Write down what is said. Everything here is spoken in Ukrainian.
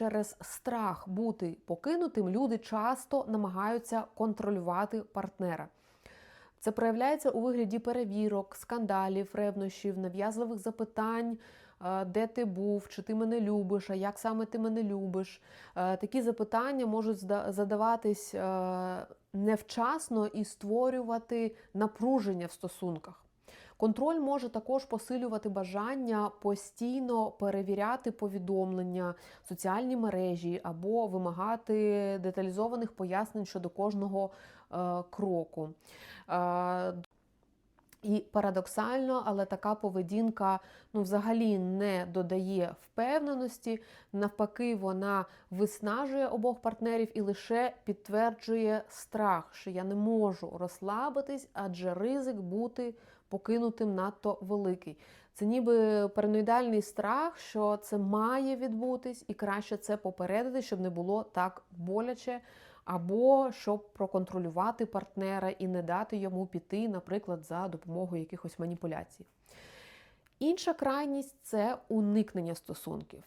Через страх бути покинутим люди часто намагаються контролювати партнера. Це проявляється у вигляді перевірок, скандалів, ревнощів, нав'язливих запитань, е, де ти був, чи ти мене любиш, а як саме ти мене любиш. Е, Такі запитання можуть задаватись е, невчасно і створювати напруження в стосунках. Контроль може також посилювати бажання постійно перевіряти повідомлення, соціальні мережі або вимагати деталізованих пояснень щодо кожного е, кроку. І парадоксально, але така поведінка ну, взагалі не додає впевненості. Навпаки, вона виснажує обох партнерів і лише підтверджує страх, що я не можу розслабитись, адже ризик бути покинутим надто великий. Це ніби параноїдальний страх, що це має відбутись, і краще це попередити, щоб не було так боляче, або щоб проконтролювати партнера і не дати йому піти, наприклад, за допомогою якихось маніпуляцій. Інша крайність це уникнення стосунків.